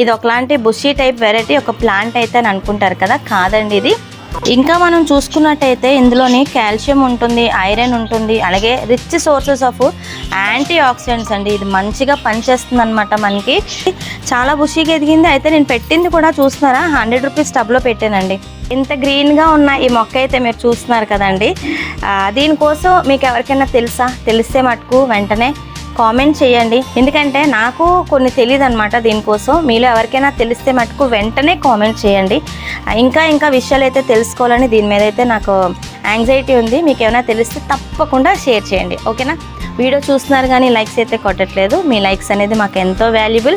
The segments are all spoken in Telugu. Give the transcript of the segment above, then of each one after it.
ఇది ఒకలాంటి బుషీ టైప్ వెరైటీ ఒక ప్లాంట్ అయితే అని అనుకుంటారు కదా కాదండి ఇది. ఇంకా మనం చూసుకున్నట్టయితే ఇందులోని కాల్షియం ఉంటుంది ఐరన్ ఉంటుంది అలాగే rich sources of antioxidants అండి. ఇది మంచిగా పనిచేస్తుంది అనమాట మనకి. చాలా బుషీగా ఎదిగింది. అయితే నేను పెట్టింది కూడా చూస్తున్నారా? హండ్రెడ్ రూపీస్ టబ్లో పెట్టానండి. ఇంత గ్రీన్గా ఉన్న ఈ మొక్క అయితే మీరు చూస్తున్నారు కదండి. దీనికోసం మీకు ఎవరికైనా తెలుసా? తెలిస్తే మటుకు వెంటనే కామెంట్ చేయండి. ఎందుకంటే నాకు కొన్ని తెలియదు అనమాట దీనికోసం. మీలో ఎవరికైనా తెలిస్తే మటుకు వెంటనే కామెంట్ చేయండి. ఇంకా ఇంకా విషయాలు అయితే తెలుసుకోవాలని దీని మీద అయితే నాకు యాంగ్జైటీ ఉంది. మీకు ఏమైనా తెలిస్తే తప్పకుండా షేర్ చేయండి. ఓకేనా వీడియో చూస్తున్నారు కానీ లైక్స్ అయితే కొట్టట్లేదు. మీ లైక్స్ అనేది మాకు ఎంతో వాల్యుబుల్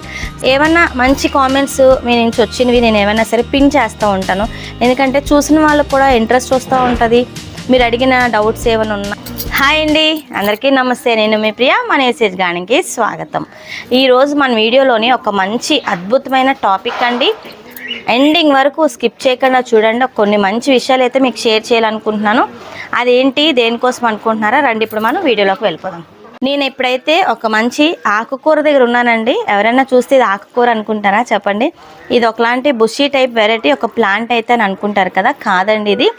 ఏమన్నా మంచి కామెంట్స్ మీ నుంచి వచ్చినవి నేను ఏమైనా సరే పిన్ చేస్తూ ఉంటాను. ఎందుకంటే చూసిన వాళ్ళకు కూడా ఇంట్రెస్ట్ వస్తూ ఉంటుంది. మీరు అడిగిన డౌట్స్ ఏమైనా ఉన్నా హాయ్ అండి. అందరికీ నమస్తే. నేను మీ ప్రియ మన ఏసేజ్ గానికి స్వాగతం. ఈరోజు మన వీడియోలోని ఒక మంచి అద్భుతమైన టాపిక్ అండి. ఎండింగ్ వరకు స్కిప్ చేయకుండా చూడండి. కొన్ని మంచి విషయాలు అయితే మీకు షేర్ చేయాలనుకుంటున్నాను. అదేంటి? దేనికోసం అనుకుంటున్నారా? రండి ఇప్పుడు మనం వీడియోలోకి వెళ్ళిపోదాం. నేను ఇప్పుడైతే ఒక మంచి ఆకుకూర దగ్గర ఉన్నానండి ఎవరైనా చూస్తే ఇది ఆకుకూర అనుకుంటారా? చెప్పండి. ఇది ఒకలాంటి బుషీ టైప్ వెరైటీ ఒక ప్లాంట్ అయితే అని అనుకుంటారు కదా? కాదండి ఇది.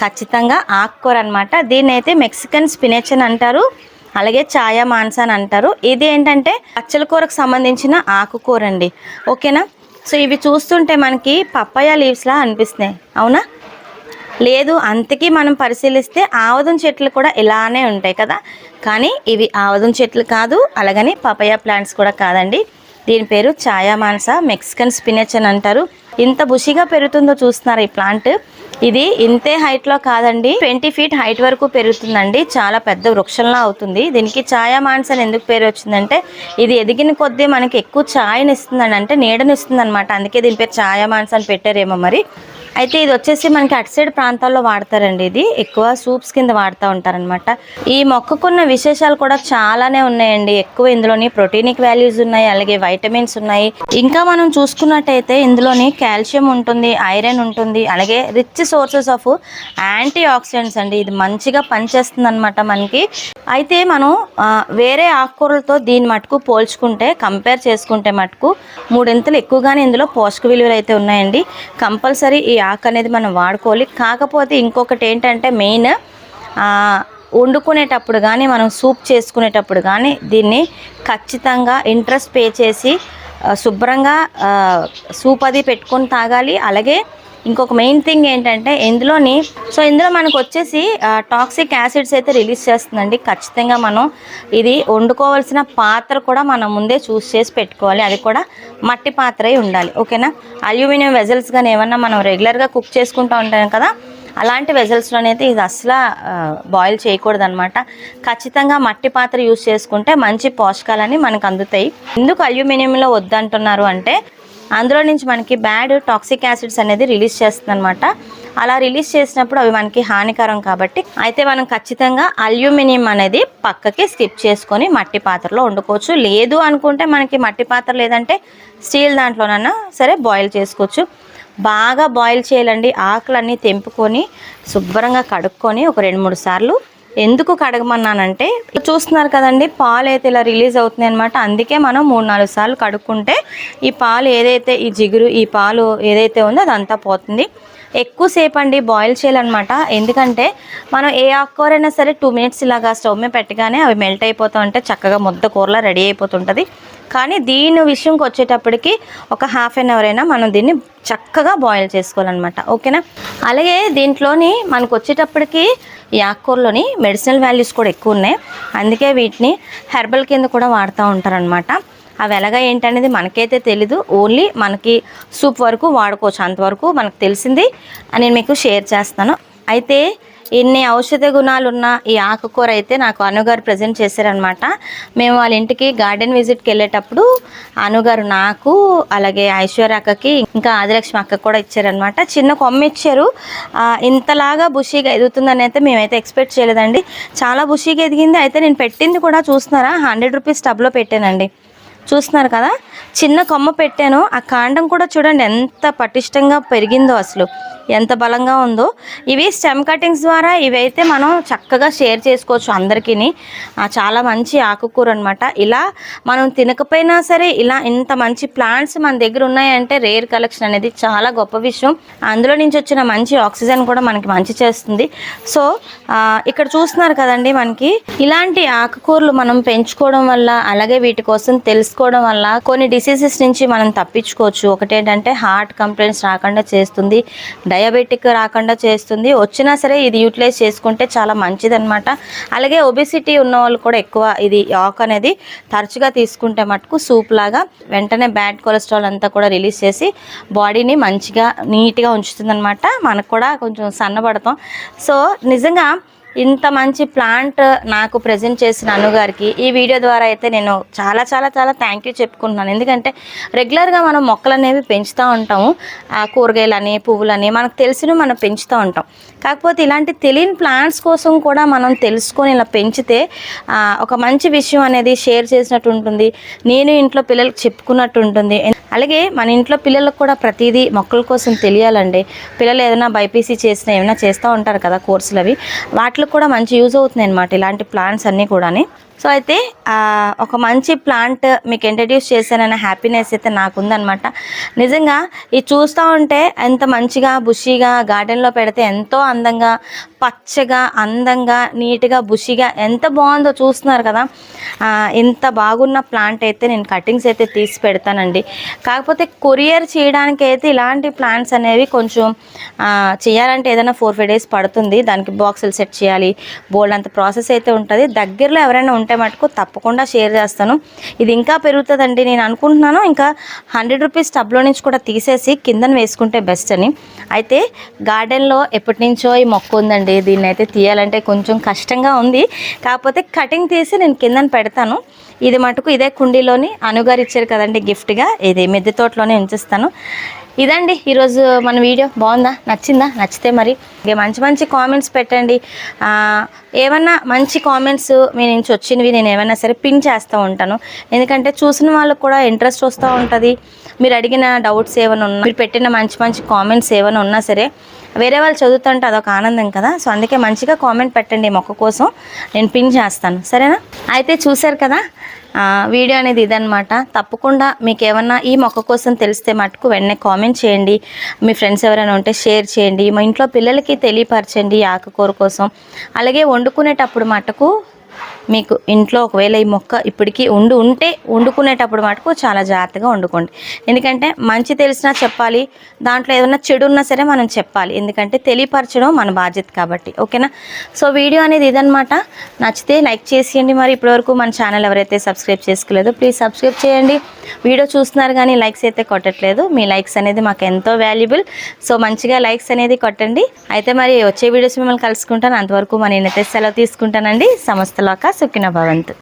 ఖచ్చితంగా ఆకుకూర అనమాట దీన్ని అయితే మెక్సికన్ స్పినెచ్ అని అంటారు. అలాగే ఛాయా మాన్స్ అని అంటారు. ఇది ఏంటంటే పచ్చల కూరకు సంబంధించిన ఆకుకూర అండి. ఓకేనా? సో ఇవి చూస్తుంటే మనకి పప్పయ్య లీవ్స్లా అనిపిస్తున్నాయి. అవునా? లేదు అంతకీ మనం పరిశీలిస్తే ఆవదం చెట్లు కూడా ఇలానే ఉంటాయి కదా. కానీ ఇవి ఆవదం చెట్లు కాదు అలాగని పపయా ప్లాంట్స్ కూడా కాదండి. దీని పేరు ఛాయా మాన్సా మెక్సికన్ స్పినచ్ అని అంటారు. ఇంత బుషిగా పెరుగుతుందో చూస్తున్నారు ఈ ప్లాంట్. ఇది ఇంతే హైట్లో కాదండి. ట్వంటీ ఫీట్ హైట్ వరకు పెరుగుతుందండి. చాలా పెద్ద వృక్షంలా అవుతుంది. దీనికి ఛాయా మాన్స్ అని ఎందుకు పేరు వచ్చిందంటే ఇది ఎదిగిన కొద్దీ మనకి ఎక్కువ ఛాయనిస్తుందండి అంటే నీడనిస్తుంది అనమాట అందుకే దీని పేరు ఛాయా మాన్స్ అని పెట్టారేమో మరి. అయితే ఇది వచ్చేసి మనకి అటు సైడ్ ప్రాంతాల్లో వాడతారండి ఇది. ఎక్కువ సూప్స్ కింద వాడుతూ ఉంటారనమాట ఈ మొక్కకున్న విశేషాలు కూడా చాలానే ఉన్నాయండి. ఎక్కువ ఇందులోని ప్రోటీనిక్ వాల్యూస్ ఉన్నాయి అలాగే వైటమిన్స్ ఉన్నాయి. ఇంకా మనం చూసుకున్నట్టయితే ఇందులోని కాల్షియం ఉంటుంది ఐరన్ ఉంటుంది అలాగే rich sources of antioxidants అండి. ఇది మంచిగా పనిచేస్తుంది అనమాట మనకి. అయితే మనం వేరే ఆకుకూరలతో దీని మటుకు పోల్చుకుంటే కంపేర్ చేసుకుంటే మటుకు మూడింతలు ఎక్కువగానే ఇందులో పోషక విలువలు అయితే ఉన్నాయండి. కంపల్సరీ ఈ యాక్ అనేది మనం వాడుకోవాలి. కాకపోతే ఇంకొకటి ఏంటంటే మెయిన్ వండుకునేటప్పుడు కానీ మనం సూప్ చేసుకునేటప్పుడు కానీ దీన్ని ఖచ్చితంగా ఇంట్రెస్ట్ పే చేసి శుభ్రంగా సూప్ అది పెట్టుకొని తాగాలి. అలాగే ఇంకొక మెయిన్ థింగ్ ఏంటంటే ఇందులోని సో ఇందులో మనకు వచ్చేసి టాక్సిక్ యాసిడ్స్ అయితే రిలీజ్ చేస్తుందండి. ఖచ్చితంగా మనం ఇది వండుకోవాల్సిన పాత్ర కూడా మనం ముందే చూస్ చేసి పెట్టుకోవాలి. అది కూడా మట్టి పాత్ర ఉండాలి. ఓకేనా? అల్యూమినియం వెజల్స్ కానీ ఏమన్నా మనం రెగ్యులర్గా కుక్ చేసుకుంటూ ఉంటాం కదా అలాంటి వెజల్స్లోనైతే ఇది అసలు బాయిల్ చేయకూడదు అనమాట ఖచ్చితంగా మట్టి పాత్ర యూస్ చేసుకుంటే మంచి పోషకాలని మనకు అందుతాయి. ఎందుకు అల్యూమినియంలో వద్దంటున్నారు అంటే అందులో నుంచి మనకి బ్యాడ్ టాక్సిక్ యాసిడ్స్ అనేది రిలీజ్ చేస్తుంది అనమాట అలా రిలీజ్ చేసినప్పుడు అవి మనకి హానికరం కాబట్టి అయితే మనం ఖచ్చితంగా అల్యూమినియం అనేది పక్కకి స్కిప్ చేసుకొని మట్టి పాత్రలో వండుకోవచ్చు. లేదు అనుకుంటే మనకి మట్టి పాత్ర లేదంటే స్టీల్ దాంట్లోనన్నా సరే బాయిల్ చేసుకోవచ్చు. బాగా బాయిల్ చేయాలండి. ఆకులన్నీ తెంపుకొని శుభ్రంగా కడుక్కొని ఒక రెండు మూడు సార్లు ఎందుకు కడగమన్నానంటే చూస్తున్నారు కదండి పాలు అయితే ఇలా రిలీజ్ అవుతుంది అనమాట అందుకే మనం మూడు నాలుగు సార్లు కడుక్కుంటే ఈ పాలు ఏదైతే ఈ జిగురు ఈ పాలు ఏదైతే ఉందో అదంతా పోతుంది. ఎక్కువసేపు అండి బాయిల్ చేయాలన్నమాట. ఎందుకంటే మనం ఏ ఆకుకూరైనా సరే టూ మినిట్స్ ఇలాగా స్టవ్ మీద పెట్టగానే అవి మెల్ట్ అయిపోతూ ఉంటే చక్కగా ముద్ద కూరలా రెడీ అయిపోతుంటుంది. కానీ దీని విషయంకి వచ్చేటప్పటికి ఒక హాఫ్ అన్ అవర్ అయినా మనం దీన్ని చక్కగా బాయిల్ చేసుకోవాలన్నమాట. ఓకేనా? అలాగే దీంట్లోని మనకు వచ్చేటప్పటికి ఈ ఆకుకూరలోని మెడిసినల్ వాల్యూస్ కూడా ఎక్కువ ఉన్నాయి. అందుకే వీటిని హెర్బల్ కింద కూడా వాడుతూ ఉంటారనమాట అవి ఎలాగా ఏంటనేది మనకైతే తెలీదు. ఓన్లీ మనకి సూప్ వరకు వాడుకోవచ్చు. అంతవరకు మనకు తెలిసింది. నేను మీకు షేర్ చేస్తాను. అయితే ఇన్ని ఔషధ గుణాలు ఉన్న ఈ ఆకుకూర అయితే నాకు అనుగారు ప్రజెంట్ చేశారనమాట మేము వాళ్ళ ఇంటికి గార్డెన్ విజిట్కి వెళ్ళేటప్పుడు అనుగారు నాకు అలాగే ఐశ్వర్య అక్కకి ఇంకా ఆదిలక్ష్మి అక్క కూడా ఇచ్చారనమాట చిన్న కొమ్మ ఇచ్చారు. ఇంతలాగా బుషీగా ఎదుగుతుందని అయితే మేమైతే ఎక్స్పెక్ట్ చేయలేదండి. చాలా బుషీగా ఎదిగింది. అయితే నేను పెట్టింది కూడా చూస్తున్నారా? హండ్రెడ్ రూపీస్ టబ్లో పెట్టానండి. చూస్తున్నారు కదా? చిన్న కొమ్మ పెట్టాను. ఆ కాండం కూడా చూడండి ఎంత పటిష్టంగా పెరిగిందో అసలు. ఎంత బలంగా ఉందో. ఇవి స్టెమ్ కటింగ్స్ ద్వారా ఇవైతే మనం చక్కగా షేర్ చేసుకోవచ్చు అందరికీ చాలా మంచి ఆకుకూర అనమాట ఇలా మనం తినకపోయినా సరే ఇలా ఇంత మంచి ప్లాంట్స్ మన దగ్గర ఉన్నాయంటే రేర్ కలెక్షన్ అనేది చాలా గొప్ప విషయం. అందులో నుంచి వచ్చిన మంచి ఆక్సిజన్ కూడా మనకి మంచి చేస్తుంది. సో ఇక్కడ చూస్తున్నారు కదండి మనకి. ఇలాంటి ఆకుకూరలు మనం పెంచుకోవడం వల్ల అలాగే వీటి కోసం తెలుసుకోవడం వల్ల కొన్ని డిసీజెస్ నుంచి మనం తప్పించుకోవచ్చు. ఒకటేంటంటే హార్ట్ కంప్లైంట్స్ రాకుండా చేస్తుంది డై డయాబెటిక్ రాకుండా చేస్తుంది. వచ్చినా సరే ఇది యూటిలైజ్ చేసుకుంటే చాలా మంచిదన్నమాట. అలాగే ఒబిసిటీ ఉన్న వాళ్ళు కూడా ఎక్కువ ఇది యాక్ అనేది తరచుగా తీసుకుంటే మటుకు సూప్ లాగా వెంటనే బ్యాడ్ కొలెస్ట్రాల్ అంతా కూడా రిలీజ్ చేసి బాడీని మంచిగా నీట్గా ఉంచుతుందన్నమాట. మనకు కూడా కొంచెం సన్నబడతాం. సో నిజంగా ఇంత మంచి ప్లాంట్ నాకు ప్రజెంట్ చేసిన అనుగారికి ఈ వీడియో ద్వారా అయితే నేను చాలా చాలా చాలా థ్యాంక్ యూ చెప్పుకుంటున్నాను. ఎందుకంటే రెగ్యులర్గా మనం మొక్కలు అనేవి పెంచుతూ ఉంటాము. ఆ కూరగాయలని పువ్వులని మనకు తెలిసిన మనం పెంచుతూ ఉంటాం. కాకపోతే ఇలాంటి తెలియని ప్లాంట్స్ కోసం కూడా మనం తెలుసుకొని ఇలా పెంచితే ఒక మంచి విషయం అనేది షేర్ చేసినట్టు ఉంటుంది. నేను ఇంట్లో పిల్లలకు చెప్పుకున్నట్టు ఉంటుంది. అలాగే మన ఇంట్లో పిల్లలకు కూడా ప్రతిదీ మొక్కల కోసం తెలియాలండి. పిల్లలు ఏదైనా బైపీసీ చేసినా ఏమైనా చేస్తూ ఉంటారు కదా కోర్సులు అవి. కూడా మంచి యూజ్ అవుతుంది అనమాట ఇలాంటి ప్లాంట్స్ అన్నీ కూడాని. సో అయితే ఒక మంచి ప్లాంట్ మీకు ఇంట్రడ్యూస్ చేశానన్న హ్యాపీనెస్ అయితే నాకు నిజంగా ఇది చూస్తూ ఉంటే ఎంత మంచిగా బుషీగా గార్డెన్లో పెడితే ఎంతో అందంగా పచ్చగా అందంగా నీట్గా బుషీగా ఎంత బాగుందో చూస్తున్నారు కదా. ఇంత బాగున్న ప్లాంట్ అయితే నేను కటింగ్స్ అయితే తీసి పెడతానండి. కాకపోతే కొరియర్ చేయడానికి అయితే ఇలాంటి ప్లాంట్స్ అనేవి కొంచెం చేయాలంటే ఏదైనా ఫోర్ ఫైవ్ డేస్ పడుతుంది. దానికి బాక్సులు సెట్ చేయాలి. బోల్డ్ అంత ప్రాసెస్ అయితే ఉంటుంది. దగ్గరలో ఎవరైనా ఉంటే మటుకు తప్పకుండా షేర్ చేస్తాను. ఇది ఇంకా పెరుగుతుందండి నేను అనుకుంటున్నాను. ఇంకా హండ్రెడ్ రూపీస్ టబ్లో నుంచి కూడా తీసేసి కిందన వేసుకుంటే బెస్ట్ అని. అయితే గార్డెన్లో ఎప్పటి నుంచో ఈ మొక్క ఉందండి. దీన్ని అయితే తీయాలంటే కొంచెం కష్టంగా ఉంది. కాకపోతే కటింగ్ తీసి నేను కిందన పెడతాను. ఇది మటుకు ఇదే కుండీలోని అనుగారు ఇచ్చారు కదండి గిఫ్ట్గా. ఇది మిద్దె తోటలోనే ఉంచిస్తాను. ఇదండి ఈరోజు మన వీడియో. బాగుందా? నచ్చిందా? నచ్చితే మరి ఇక మంచి మంచి కామెంట్స్ పెట్టండి. ఏమన్నా మంచి కామెంట్స్ మీ నుంచి వచ్చినవి నేను ఏమైనా సరే పిన్ చేస్తూ ఉంటాను. ఎందుకంటే చూసిన వాళ్ళకు కూడా ఇంట్రెస్ట్ వస్తూ ఉంటుంది. మీరు అడిగిన డౌట్స్ ఏమైనా ఉన్నా మీరు పెట్టిన మంచి మంచి కామెంట్స్ ఏమైనా ఉన్నా సరే వేరే వాళ్ళు చదువుతుంటే అదొక ఆనందం కదా. సో అందుకే మంచిగా కామెంట్ పెట్టండి మొక్క కోసం. నేను పిన్ చేస్తాను. సరేనా? అయితే చూశారు కదా? వీడియో అనేది ఇదనమాట తప్పకుండా మీకు ఏమన్నా ఈ మొక్క కోసం తెలిస్తే మటుకు వెంటనే కామెంట్ చేయండి. మీ ఫ్రెండ్స్ ఎవరైనా ఉంటే షేర్ చేయండి. మా ఇంట్లో పిల్లలకి తెలియపరచండి ఆకుకూర కోసం. అలాగే వండుకునేటప్పుడు మటుకు మీకు ఇంట్లో ఒకవేళ ఈ మొక్క ఇప్పటికీ ఉండి ఉంటే వండుకునేటప్పుడు మటుకు చాలా జాగ్రత్తగా వండుకోండి. ఎందుకంటే మంచి తెలిసినా చెప్పాలి దాంట్లో ఏదైనా చెడు ఉన్నా సరే మనం చెప్పాలి. ఎందుకంటే తెలియపరచడం మన బాధ్యత కాబట్టి. ఓకేనా? సో వీడియో అనేది ఇదనమాట నచ్చితే లైక్ చేసేయండి మరి. ఇప్పటివరకు మన ఛానల్ ఎవరైతే సబ్స్క్రైబ్ చేసుకోలేదో ప్లీజ్ సబ్స్క్రైబ్ చేయండి. వీడియో చూస్తున్నారు కానీ లైక్స్ అయితే కొట్టట్లేదు. మీ లైక్స్ అనేది మాకు ఎంతో వాల్యుబుల్. సో మంచిగా లైక్స్ అనేది కొట్టండి. అయితే మరి వచ్చే వీడియోస్ మిమ్మల్ని కలుసుకుంటాను. అంతవరకు మరి నేనైతే సెలవు తీసుకుంటానండి. సమస్తలోక सुखिनः भवन्तु।